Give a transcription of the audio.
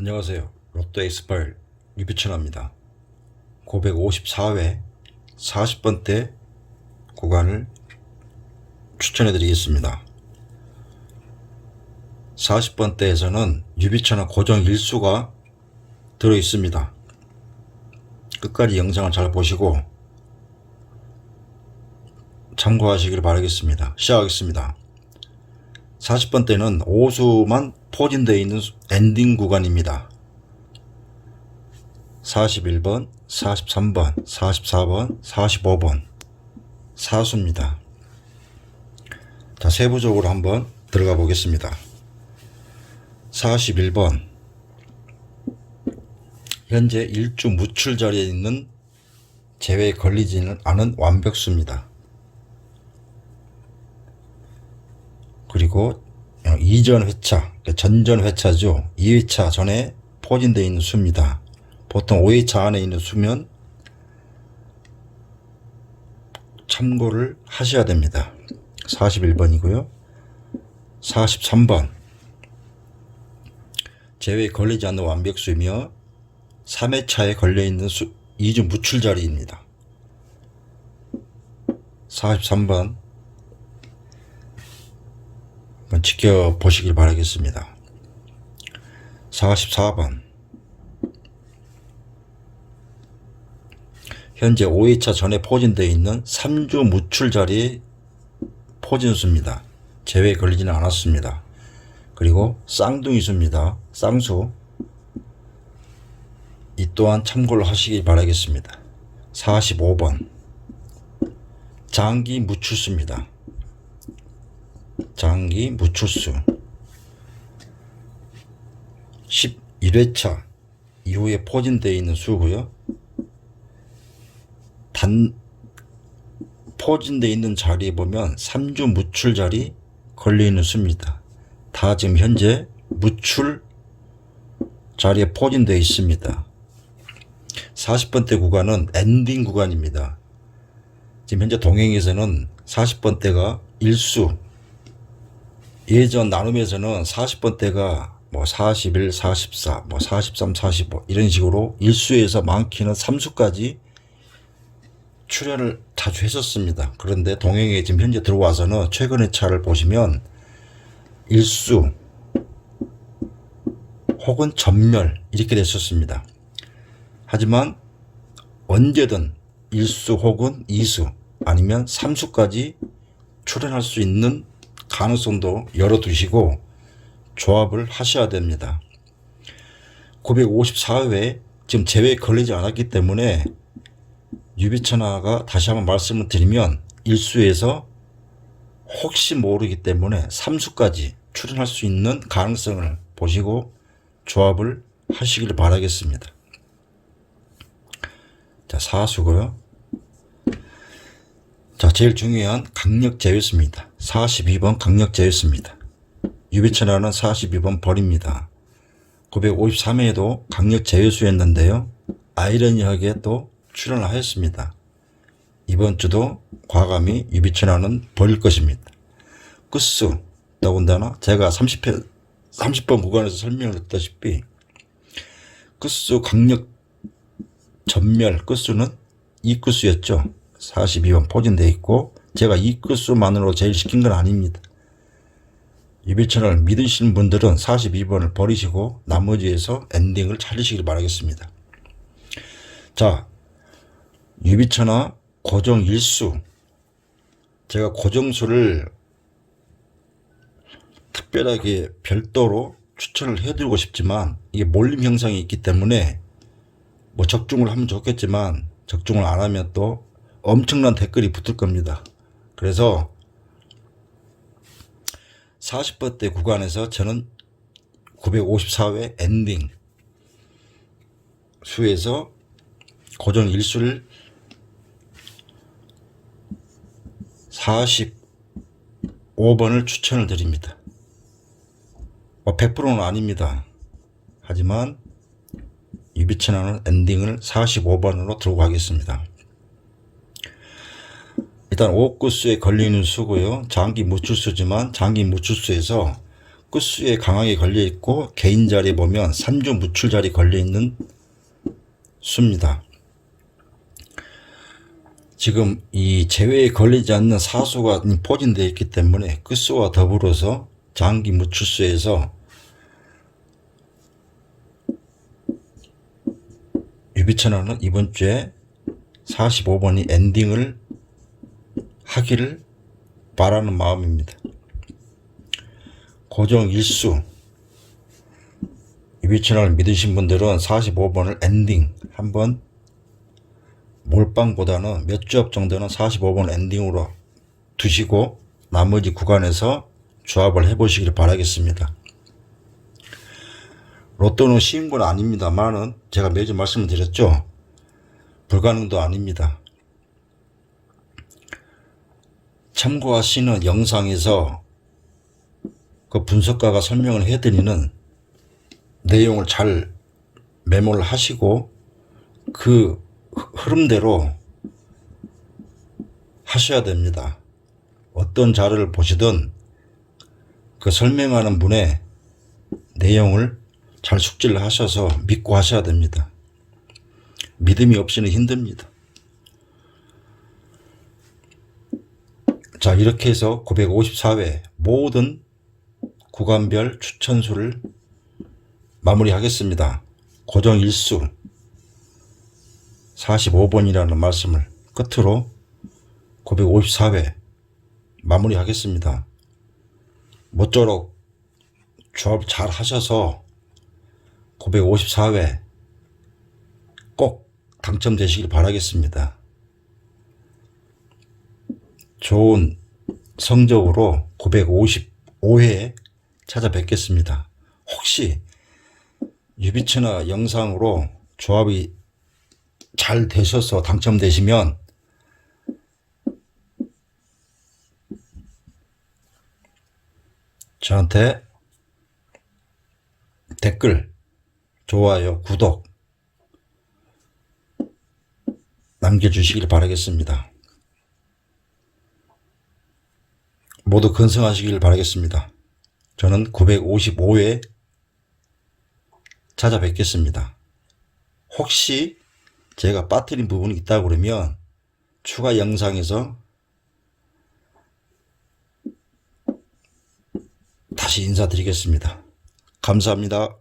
안녕하세요. 롯데 엑스파일 유비천합니다. 954회 40번대 구간을 추천해 드리겠습니다. 40번대에서는 유비천화 고정 일수가 들어 있습니다. 끝까지 영상을 잘 보시고 참고하시길 바라겠습니다. 시작하겠습니다. 40번대는 오수만 포진되어 있는 수- 엔딩 구간입니다. 41번, 43번, 44번, 45번 사수입니다. 자, 세부적으로 한번 들어가 보겠습니다. 41번 현재 일주 무출 자리에 있는 제외 걸리지는 않은 완벽수입니다. 그리고 어, 이전 회차, 그러니까 전전 회차죠. 2회차 전에 포진되어 있는 수입니다. 보통 5회차 안에 있는 수면 참고를 하셔야 됩니다. 41번이고요. 43번 제외 걸리지 않는 완벽수이며 3회차에 걸려있는 수, 2주 무출 자리입니다. 43번 한번 지켜보시길 바라겠습니다. 44번 현재 5회차 전에 포진되어 있는 3주 무출 자리의 포진수입니다. 제외 걸리지는 않았습니다. 그리고 쌍둥이수입니다. 쌍수 이 또한 참고를 하시기 바라겠습니다. 45번 장기 무출수입니다. 장기 무출수 11회차 이후에 포진되어 있는 수고요. 단 포진되어 있는 자리에 보면 3주 무출 자리 걸려 있는 수입니다. 다 지금 현재 무출 자리에 포진되어 있습니다. 40번대 구간은 엔딩 구간입니다. 지금 현재 동행에서는 40번대가 일수 예전 나눔에서는 40번대가 뭐 41, 44, 뭐 43, 45 이런 식으로 일수에서 많게는 3수까지 출연을 자주 했었습니다. 그런데 동행에 지금 현재 들어와서는 최근의 차를 보시면 일수 혹은 전멸 이렇게 됐었습니다. 하지만 언제든 일수 혹은 이수 아니면 삼수까지 출연할 수 있는 가능성도 열어두시고 조합을 하셔야 됩니다. 954회 지금 제외 걸리지 않았기 때문에 유비천하가 다시 한번 말씀을 드리면 일수에서 혹시 모르기 때문에 삼수까지 출연할 수 있는 가능성을 보시고 조합을 하시길 바라겠습니다. 자, 사수고요. 자, 제일 중요한 강력 제외수입니다. 42번 강력 제외수입니다. 유비천하는 42번 벌입니다. 953회에도 강력 제외수였는데요. 아이러니하게 또 출연을 하였습니다. 이번 주도 과감히 유비천하는 벌일 것입니다. 끝수, 더군다나 제가 30회, 30번 구간에서 설명을 했다시피 끝수 강력 전멸 끝수는 이 끝수였죠. 42번 포진되어 있고 제가 이 끝수만으로 제일 시킨 건 아닙니다. 유비천을 믿으시는 분들은 42번을 버리시고 나머지에서 엔딩을 찾으시길 바라겠습니다. 자, 유비천화 고정 일수 제가 고정수를 특별하게 별도로 추천을 해드리고 싶지만 이게 몰림 현상이 있기 때문에 뭐 적중을 하면 좋겠지만 적중을 안 하면 또 엄청난 댓글이 붙을 겁니다. 그래서 40번대 구간에서 저는 954회 엔딩 수에서 고정 일수를 45번을 추천을 드립니다. 뭐 100%는 아닙니다. 하지만 유비천하는 엔딩을 45번으로 들고 가겠습니다. 일단 옥구수에 걸리는 수고요. 장기 무출수지만 장기 무출수에서 끝수에 강하게 걸려 있고 개인 자리 보면 산주 무출 자리 걸려 있는 수입니다. 지금 이 제외에 걸리지 않는 사수가 포진되어 있기 때문에 끝수와 더불어서 장기 무출수에서 유비천하는 이번 주에 45번이 엔딩을 하기를 바라는 마음입니다. 고정 일수 유비천을 믿으신 분들은 45번을 엔딩 한번 몰빵보다는 몇 조합 정도는 45번 엔딩으로 두시고 나머지 구간에서 조합을 해보시길 바라겠습니다. 로또는 쉬운 건 아닙니다만은 제가 매주 말씀을 드렸죠. 불가능도 아닙니다. 참고하시는 영상에서 그 분석가가 설명을 해드리는 내용을 잘 메모를 하시고 그 흐름대로 하셔야 됩니다. 어떤 자료를 보시든 그 설명하는 분의 내용을 잘 숙지를 하셔서 믿고 하셔야 됩니다. 믿음이 없이는 힘듭니다. 자, 이렇게 해서 954회 모든 구간별 추천수를 마무리하겠습니다. 고정 일수 45번이라는 말씀을 끝으로 954회 마무리하겠습니다. 모쪼록 조합 잘 하셔서 954회 꼭 당첨되시길 바라겠습니다. 좋은 성적으로 955회 찾아뵙겠습니다. 혹시 유비치나 영상으로 조합이 잘 되셔서 당첨되시면 저한테 댓글, 좋아요, 구독 남겨주시길 바라겠습니다. 모두 건승하시길 바라겠습니다. 저는 955회 찾아뵙겠습니다. 혹시 제가 빠뜨린 부분이 있다 그러면 추가 영상에서 다시 인사드리겠습니다. 감사합니다.